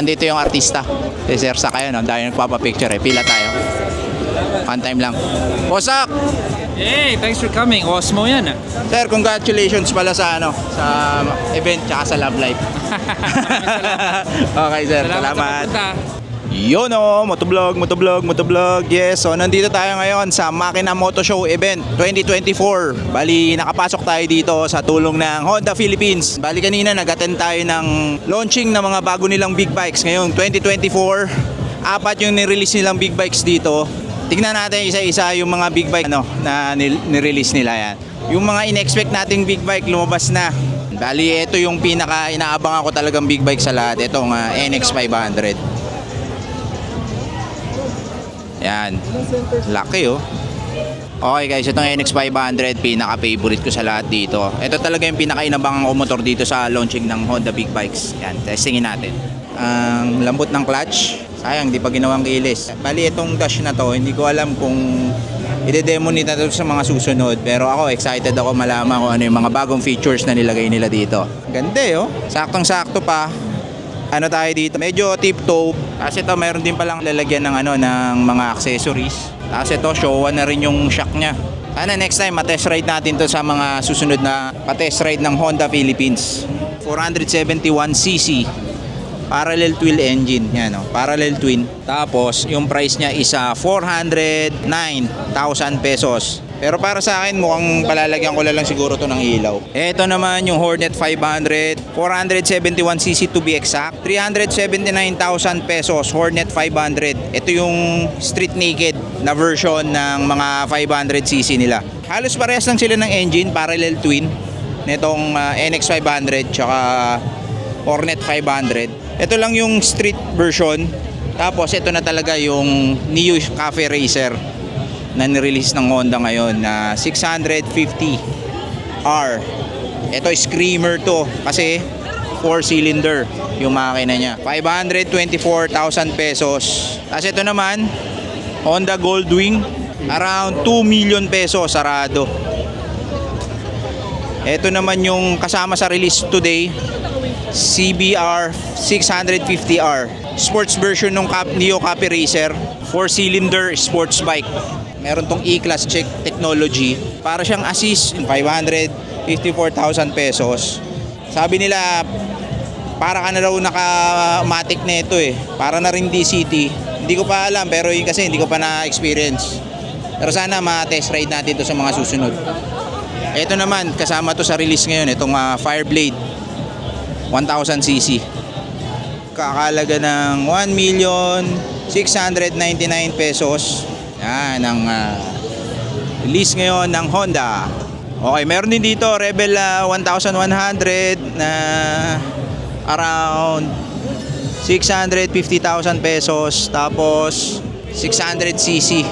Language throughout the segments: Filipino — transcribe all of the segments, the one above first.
andito yung artista. Si Sir Sak kayo, no? Dahil nagpapapicture eh. Pila tayo. One time lang. Wasak! Hey, thanks for coming. Osmo yan ah. Sir, congratulations pala sa ano, sa event tsaka sa Love Life. okay, sir. Salamat, Salamat. sa pagpunta. Yun o, motovlog, motovlog, motovlog. Yes, so nandito tayo ngayon sa Makina Moto Show Event 2024. Bali, nakapasok tayo dito sa tulong ng Honda Philippines. Bali, kanina nag-attend tayo ng launching ng mga bago nilang big bikes. Ngayon, 2024, apat yung nirelease nilang big bikes dito. Tignan natin isa-isa yung mga big bike ano, na nirelease nila yan. Yung mga in-expect nating big bike lumabas na. Bali, ito yung pinaka inaabangan ko talagang big bike sa lahat. Itong ah, NX 500. Yan. Laki oh. Okay guys, itong NX500, pinaka-favorite ko sa lahat dito. Ito talaga yung pinaka-inabangan ko motor dito sa launching ng Honda Big Bikes. Yan, testingin natin. Ang lambot ng clutch. Sayang, di pa ginawang kilis. Bali, itong dash na to, hindi ko alam kung ide-demo nila to sa mga susunod. Pero ako, excited ako malaman kung ano yung mga bagong features na nilagay nila dito. Ganda eh, oh. Saktong-sakto pa ano tayo dito, medyo tip-toe. Tapos ito, meron din palang lalagyan ng ano ng mga accessories. Tapos ito, Showa na rin yung shock niya. Sana next time, matest ride natin to sa mga susunod na patest ride ng Honda Philippines. 471cc parallel twin engine yan oh, parallel twin tapos yung price niya is ah, 409,000 pesos pero para sa akin mukhang palalagyan ko lang siguro to ng ilaw. Ito naman yung Hornet 500 471cc to be exact 379,000 pesos Hornet 500 ito yung street naked na version ng mga 500cc nila. Halos parehas lang sila ng engine parallel twin nitong ah, NX 500 tsaka Hornet 500 ito lang yung street version. Tapos ito na talaga yung Neo Cafe Racer na nirelease ng Honda ngayon na 650R. Ito screamer to kasi 4 cylinder yung makina niya. 524,000 pesos. Tapos ito naman Honda Goldwing around 2 million pesos sarado. Ito naman yung kasama sa release today CBR 650R. Sports version ng Neo Copy Racer, 4-cylinder sports bike. Meron tong E-Class check technology. Para siyang assist, 554,000 pesos. Sabi nila, para ka na raw naka-matic na ito eh. Para na rin DCT. Hindi ko pa alam, pero yun kasi hindi ko pa na-experience. Pero sana ma-test ride natin to sa mga susunod. Ito naman, kasama to sa release ngayon, itong ah, Fireblade 1000cc. Kakalaga ng 1,699 pesos. Yan ang ah, release ngayon ng Honda. Okay, meron din dito Rebel ah, 1100 na around 650,000 pesos tapos 600cc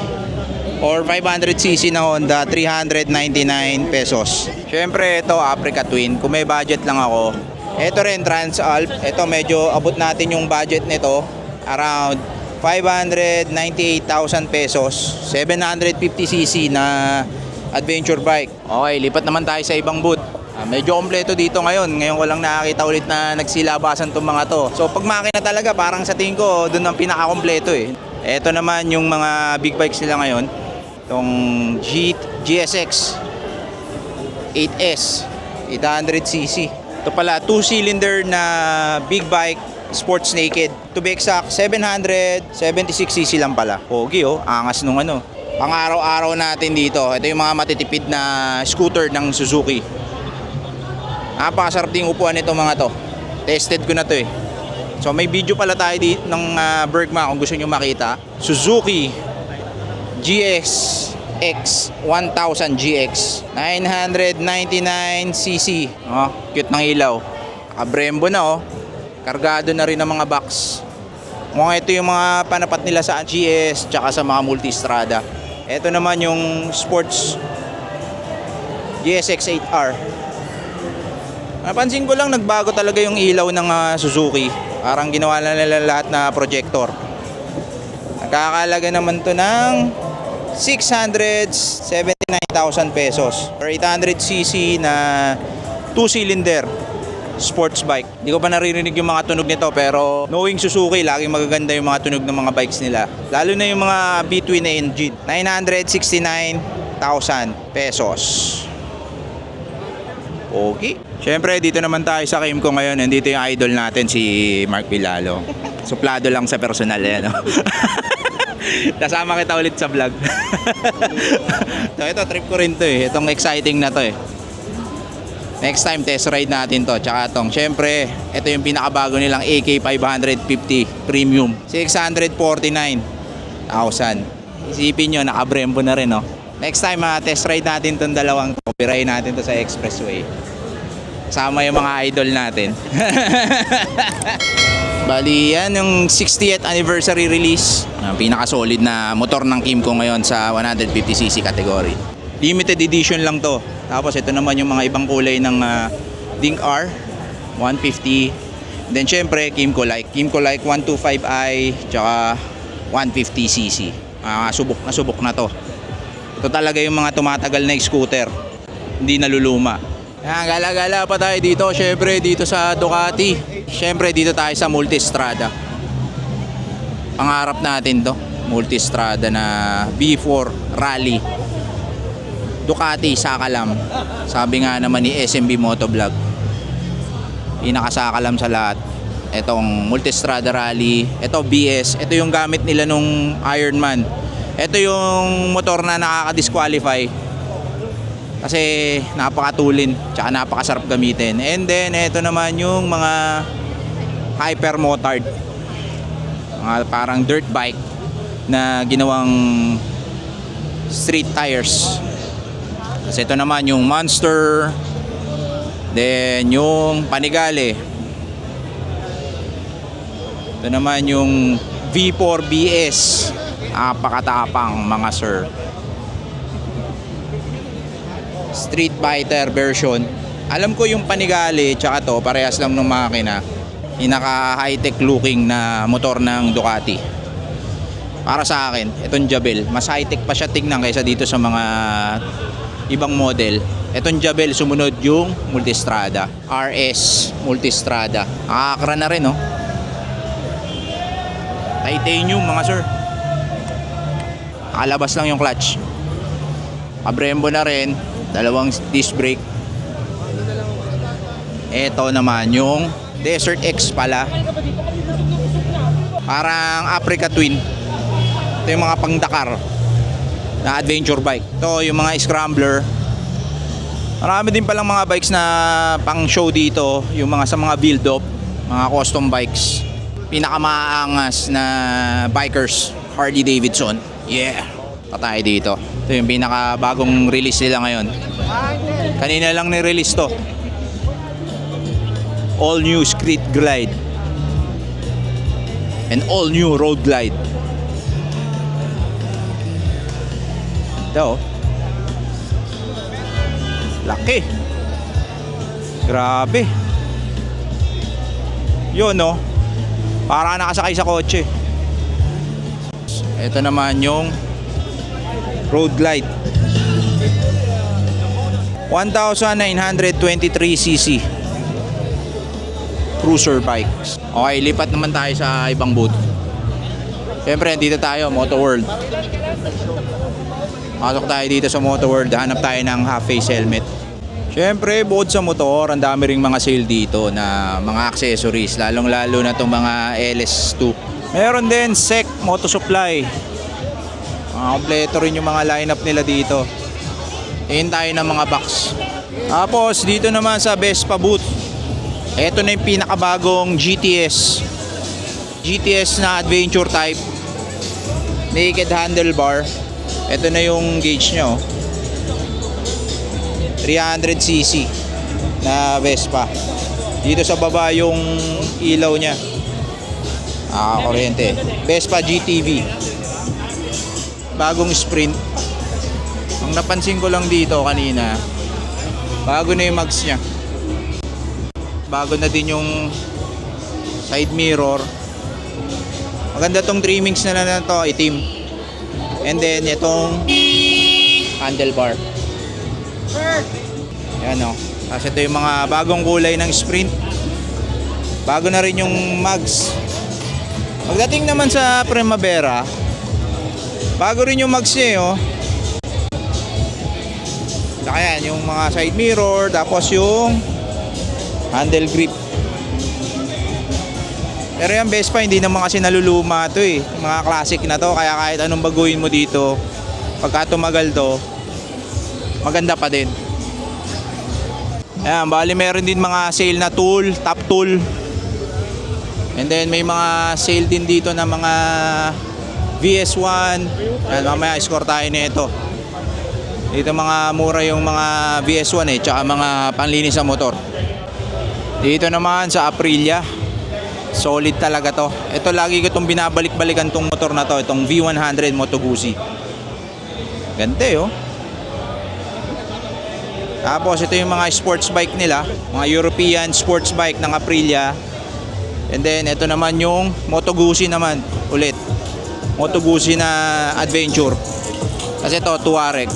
or 500cc na Honda 399 pesos. Syempre ito Africa Twin. Kung may budget lang ako, ito rin Transalp. Ito medyo abot natin yung budget nito around 598,000 pesos. 750cc na adventure bike. Okay, lipat naman tayo sa ibang booth. Ah, medyo kompleto dito ngayon. Ngayon ko lang nakakita ulit na nagsilabasan tong mga to. So pag makina talaga, parang sa tingin ko, doon ang pinakakompleto eh. Ito naman yung mga big bikes nila ngayon. Itong G GSX 8S 800cc. Ito pala, 2-cylinder na big bike sports naked. To be exact, 776cc lang pala. Pogi oh, angas nung ano. Pang araw-araw natin dito. Ito yung mga matitipid na scooter ng Suzuki. Napakasarap din upuan nito mga to. Tested ko na to eh. So may video pala tayo di ng ah, Bergman kung gusto nyo makita. Suzuki GX X 1000 GX 999cc. Oh, cute ng ilaw. Kabrembo na oh. Kargado na rin ng mga box. Mukhang ito yung mga panapat nila sa GS tsaka sa mga multistrada. Ito naman yung sports GSX 8R. Napansin ko lang nagbago talaga yung ilaw ng ah, Suzuki. Parang ginawa na nila lahat na projector. Nakakalaga naman to ng 679,000 pesos. Or 800cc na 2-cylinder sports bike. Hindi ko pa naririnig yung mga tunog nito pero knowing Suzuki, laging magaganda yung mga tunog ng mga bikes nila. Lalo na yung mga between na engine. 969,000 pesos. Okay. Siyempre, dito naman tayo sa Kimco ngayon. Nandito yung idol natin, si Mark Pilalo. Suplado lang sa personal, eh, no? Kasama kita ulit sa vlog. so, ito, trip ko rin to eh. Itong exciting na to eh. Next time, test ride natin to. Tsaka tong, syempre, ito yung pinakabago nilang AK 550 Premium. 649,000. Isipin nyo, naka-Brembo na rin, no? Next time, ah, test ride natin tong dalawang to. Pirayin natin to sa expressway. Kasama yung mga idol natin. Bali, yan yung 60th anniversary release. Ang pinaka-solid na motor ng Kimco ngayon sa 150cc category. Limited edition lang to. Tapos ito naman yung mga ibang kulay ng ah, Dink R 150. Then syempre Kimco Like. Kimco Like 125i tsaka 150cc. Ah, subok na subok na to. Ito talaga yung mga tumatagal na scooter. Hindi naluluma. Yan, gala-gala pa tayo dito. Syempre dito sa Ducati. Syempre dito tayo sa Multistrada. Pangarap natin to. Multistrada na B4 Rally. Ducati Sakalam. Sabi nga naman ni SMB Motovlog. Pinakasakalam sa lahat. Etong Multistrada Rally. Ito BS. Ito yung gamit nila nung Ironman. Ito yung motor na nakaka-disqualify kasi napakatulin tsaka napakasarap gamitin and then ito naman yung mga hyper motard mga parang dirt bike na ginawang street tires kasi ito naman yung monster then yung panigale ito naman yung V4 BS napakatapang mga sir Street Fighter version. Alam ko yung Panigale tsaka to, parehas lang ng makina. Pinaka high-tech looking na motor ng Ducati. Para sa akin, itong Jabel, mas high-tech pa siya tingnan kaysa dito sa mga ibang model. Itong Jabel, sumunod yung Multistrada. RS Multistrada. Nakakakra na rin, no? Titanium, mga sir. Nakalabas lang yung clutch. Pabrembo na rin, dalawang disc brake. Ito naman yung Desert X pala. Parang Africa Twin. Ito yung mga pang Dakar na adventure bike. Ito yung mga scrambler. Marami din palang mga bikes na pang show dito, yung mga sa mga build up, mga custom bikes. Pinakamaangas na bikers, Harley Davidson. Yeah. Patay dito. Ito yung pinakabagong release nila ngayon. Kanina lang ni-release to. All new Street Glide. And all new Road Glide. Ito. oh. Laki. Grabe. Yun no. Para nakasakay sa kotse. Ito naman yung Road Glide. 1,923cc cruiser bikes. Okay, lipat naman tayo sa ibang booth. Siyempre, dito tayo, Moto World. Pasok tayo dito sa Moto World, hanap tayo ng half-face helmet. Siyempre, bukod sa motor, ang dami ring mga sale dito na mga accessories, lalong-lalo na itong mga LS2. Meron din SEC Moto Supply. Mga kompleto rin yung mga lineup nila dito. Tingin tayo ng mga box. Tapos, dito naman sa Vespa booth, ito na yung pinakabagong GTS. GTS na adventure type. Naked handlebar. Ito na yung gauge niya. Oh. 300cc na Vespa. Dito sa baba yung ilaw niya. Ah, kuryente. Vespa GTV. Bagong sprint. Ang napansin ko lang dito kanina, bago na yung mags niya bago na din yung side mirror maganda tong trimmings na na to itim and then itong handlebar yan o kasi ito yung mga bagong kulay ng sprint Bago na rin yung mags. Pagdating naman sa Primavera, bago rin yung mags niya, eh, oh. Saka yung mga side mirror, tapos yung handle grip. Pero yung Vespa, hindi naman kasi naluluma to eh. Mga classic na to, kaya kahit anong baguhin mo dito, pagka tumagal to, maganda pa din. Ayan, bali meron din mga sale na tool, top tool. And then may mga sale din dito na mga VS1. Ayan, mamaya score tayo nito. Dito mga mura yung mga VS1 eh, tsaka mga panlinis sa motor. Dito naman sa Aprilia. Solid talaga to. Ito lagi ko itong binabalik-balikan tong motor na to, itong V100 Moto Guzzi. Ganda eh, oh. Tapos ito yung mga sports bike nila, mga European sports bike ng Aprilia. And then ito naman yung Moto Guzzi naman ulit. Moto Guzzi na adventure. Kasi ito Tuareg.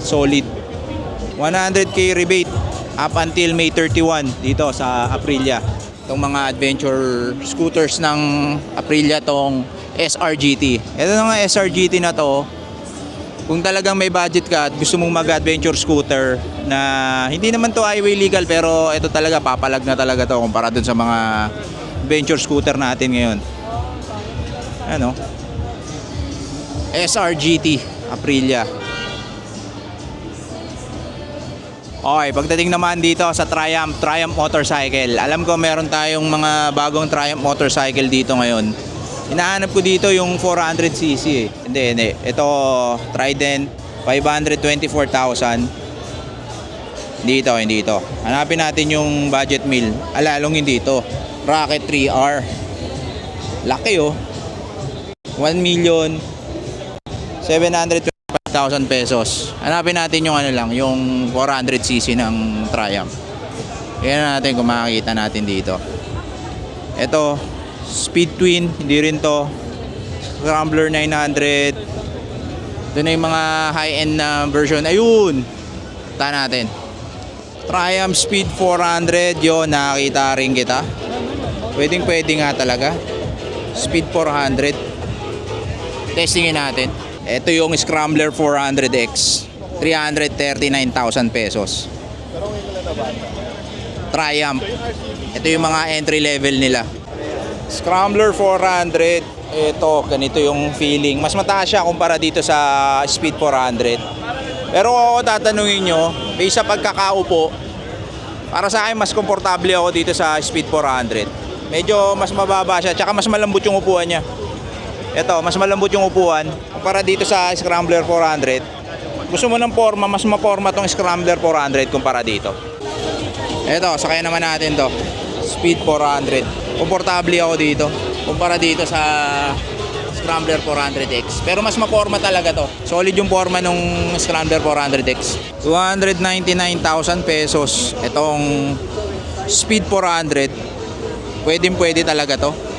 Solid. 100k rebate up until May 31 dito sa Aprilia. Itong mga adventure scooters ng Aprilia tong SRGT. Ito na nga SRGT na to, kung talagang may budget ka at gusto mong mag-adventure scooter na hindi naman to highway legal pero ito talaga papalag na talaga to kumpara dun sa mga adventure scooter natin ngayon. Ano? SRGT Aprilia. Okay, pagdating naman dito sa Triumph, Triumph Motorcycle. Alam ko meron tayong mga bagong Triumph Motorcycle dito ngayon. Hinahanap ko dito yung 400cc eh. Hindi, hindi. Ito, Trident, 524,000. Dito, hindi ito. Hanapin natin yung budget meal. Alalong hindi ito. Rocket 3R. Laki oh. 1 million 725,000 pesos. Hanapin natin yung ano lang, yung 400cc ng Triumph. Tingnan natin kung makikita natin dito. Ito, Speed Twin, hindi rin to. Scrambler 900. Ito na yung mga high-end na version. Ayun! Ta natin. Triumph Speed 400, yon nakakita rin kita. Pwedeng pwede nga talaga. Speed 400. Testingin natin. Ito yung Scrambler 400X. 339,000 pesos. Triumph. Ito yung mga entry level nila. Scrambler 400. Ito, ganito yung feeling. Mas mataas siya kumpara dito sa Speed 400. Pero ako tatanungin nyo, based sa pagkakaupo, para sa akin mas komportable ako dito sa Speed 400. Medyo mas mababa siya, tsaka mas malambot yung upuan niya. Ito, mas malambot yung upuan kumpara dito sa Scrambler 400. Gusto mo ng forma, mas maporma tong Scrambler 400 kumpara dito. Ito, sakay naman natin to. Speed 400. Komportable ako dito. Kumpara dito sa Scrambler 400X. Pero mas maporma talaga to. Solid yung forma nung Scrambler 400X. 299,000 pesos. Itong Speed 400. Pwedeng pwede talaga to.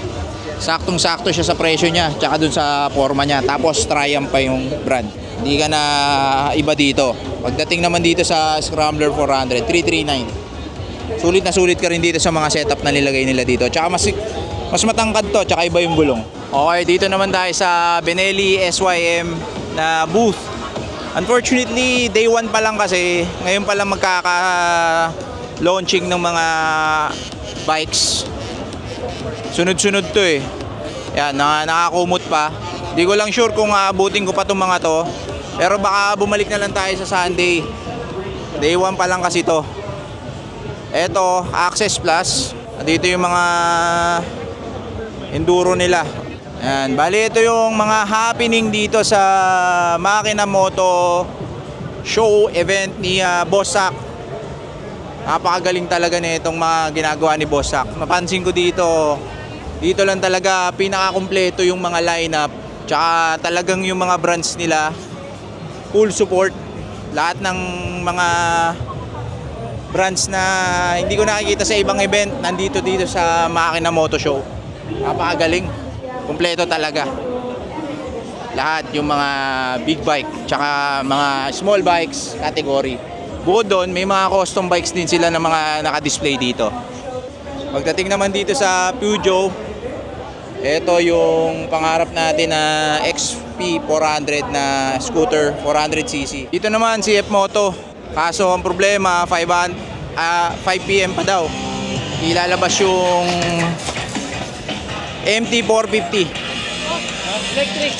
Saktong-sakto siya sa presyo niya, tsaka dun sa forma niya. Tapos Triumph pa yung brand. Hindi ka na iba dito. Pagdating naman dito sa Scrambler 400, 339. Sulit na sulit ka rin dito sa mga setup na nilagay nila dito. Tsaka mas, mas matangkad to, tsaka iba yung gulong. Okay, dito naman tayo sa Benelli SYM na booth. Unfortunately, day 1 pa lang kasi, ngayon pa lang magkaka-launching ng mga bikes. Sunod-sunod to eh. Yan, na, nakakumot pa. Di ko lang sure kung aabutin ko pa itong mga to. Pero baka bumalik na lang tayo sa Sunday. Day 1 pa lang kasi to. Eto, Access Plus. Dito yung mga enduro nila. Yan, bali ito yung mga happening dito sa Makina Moto show event ni uh, Bossak. Napakagaling talaga nitong mga ginagawa ni Bossak. Mapansin ko dito, dito lang talaga pinakakumpleto yung mga lineup. Tsaka talagang yung mga brands nila, full support. Lahat ng mga brands na hindi ko nakikita sa ibang event, nandito dito sa Makina Moto Show. Napakagaling. Kumpleto talaga. Lahat yung mga big bike, tsaka mga small bikes category. Bukod doon, may mga custom bikes din sila na mga naka-display dito. Pagdating naman dito sa Peugeot, ito yung pangarap natin na XP 400 na scooter, 400cc. Dito naman si F Moto. Kaso ang problema, 5, ah, 5 p.m. pa daw. Ilalabas yung MT450. Electric.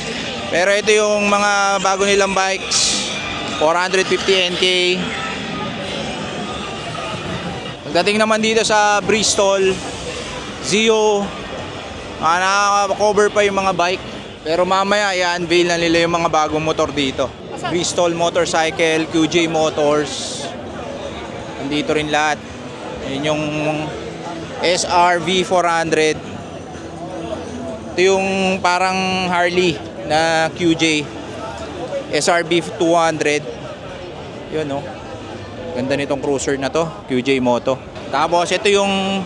Pero ito yung mga bago nilang bikes. 450 NK. Pagdating naman dito sa Bristol, Zio, ah, nakaka-cover pa yung mga bike. Pero mamaya i-unveil na nila yung mga bagong motor dito. Bristol Motorcycle, QJ Motors. Nandito rin lahat. Yun yung SRV 400. Ito yung parang Harley na QJ. SRB 200. Yun no. Ganda nitong cruiser na to, QJ Moto. Tapos ito yung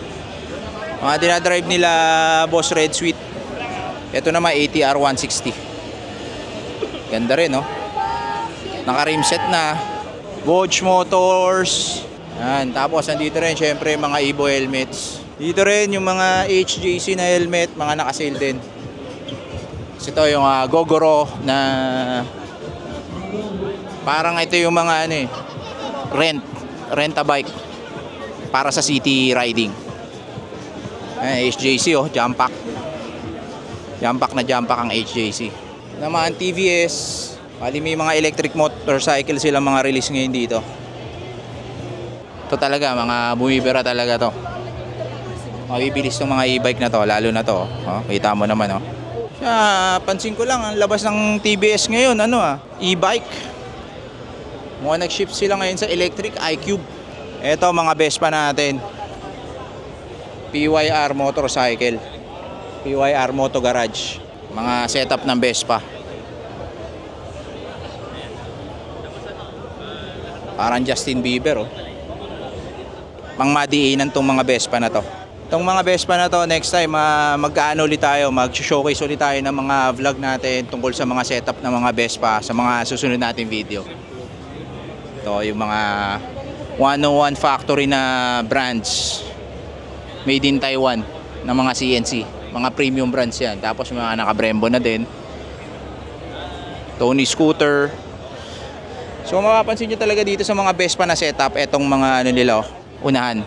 mga dinadrive nila Boss Red Sweet. Ito naman ATR 160. Ganda rin no. Naka-rim set na. Watch Motors. Yan. Tapos nandito rin syempre mga Evo helmets. Dito rin yung mga HJC na helmet, mga naka-sale din. Kasi ito yung ah, Gogoro na parang ito yung mga ano eh, rent, rent a bike para sa city riding. Eh, HJC oh, jump pack. Jump pack na jump pack ang HJC. Naman TVS, bali may mga electric motorcycle sila mga release ngayon dito. Ito talaga, mga bumibira talaga to. Mabibilis tong mga e-bike na to, lalo na to. Oh, kita mo naman oh. Siya, pansin ko lang, ang labas ng TBS ngayon, ano ah, e-bike. Mukhang nag-shift sila ngayon sa electric iCube. Ito mga Vespa natin. PYR motorcycle. PYR Moto Garage. Mga setup ng Vespa. Parang Justin Bieber oh. Pang madiinan tong mga Vespa na to. Itong mga Vespa na to, next time uh, mag-ano ulit tayo, mag-showcase ulit tayo ng mga vlog natin tungkol sa mga setup ng mga Vespa sa mga susunod nating video. Ito yung mga 101 factory na brands made in Taiwan ng mga CNC. Mga premium brands yan. Tapos mga naka-Brembo na din. Tony Scooter. So mapapansin nyo talaga dito sa mga Vespa na setup, etong mga ano nila, oh, unahan.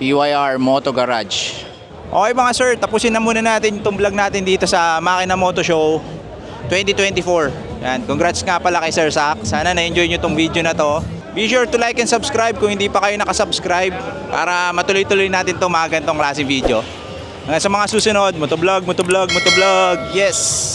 PYR Moto Garage. Okay mga sir, tapusin na muna natin itong vlog natin dito sa Makina Moto Show 2024. Yan, congrats nga pala kay Sir Sak. Sana na-enjoy nyo itong video na to. Be sure to like and subscribe kung hindi pa kayo nakasubscribe para matuloy-tuloy natin itong mga ganitong klase video. Hanggang sa mga susunod, motovlog, motovlog, motovlog. Yes!